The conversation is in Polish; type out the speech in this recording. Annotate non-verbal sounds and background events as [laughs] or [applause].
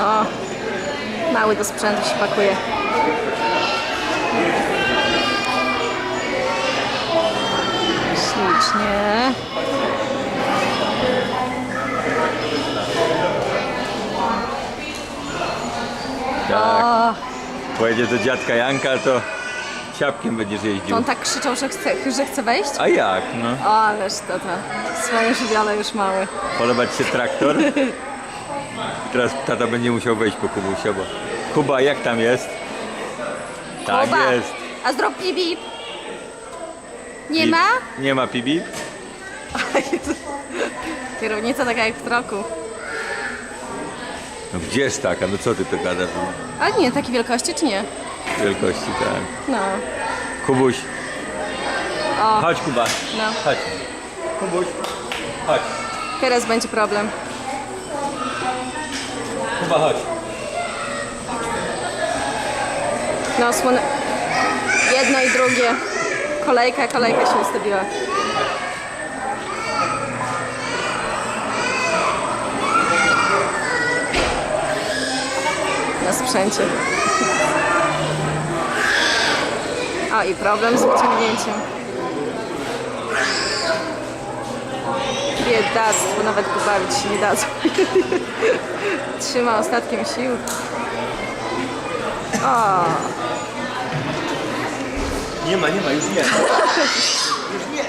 O, mały do sprzętu się pakuje. Ślicznie. Tak. O, Pojedziesz do dziadka Janka, to siapkiem będziesz jeździł. on tak krzyczał, że chce, że chce wejść? A jak, no? O, ależ to to. Swoje żywiole już mały. Podoba ci się traktor? [laughs] Teraz tata będzie musiał wejść po Kubusia, bo... Kuba, jak tam jest? Tak Kuba, jest. A zrób pibi. Nie Pip. ma? Nie ma pibi? Kierownica taka jak w troku. No gdzie jest taka? No co ty to gadasz? A nie, takiej wielkości czy nie? Wielkości, tak. No. Kubuś. O. Chodź Kuba. No. Chodź. Kubuś. Chodź. Teraz będzie problem. Kuba, chodź. No, słone... Jedno i drugie. Kolejka, kolejka się ustawiła. Na sprzęcie. O, i problem z wyciągnięciem. Biedactwo, nawet pobawić się nie dadzą. [laughs] Trzyma ostatkiem sił. O, Nie ma, nie ma, już nie. [laughs] Już nie.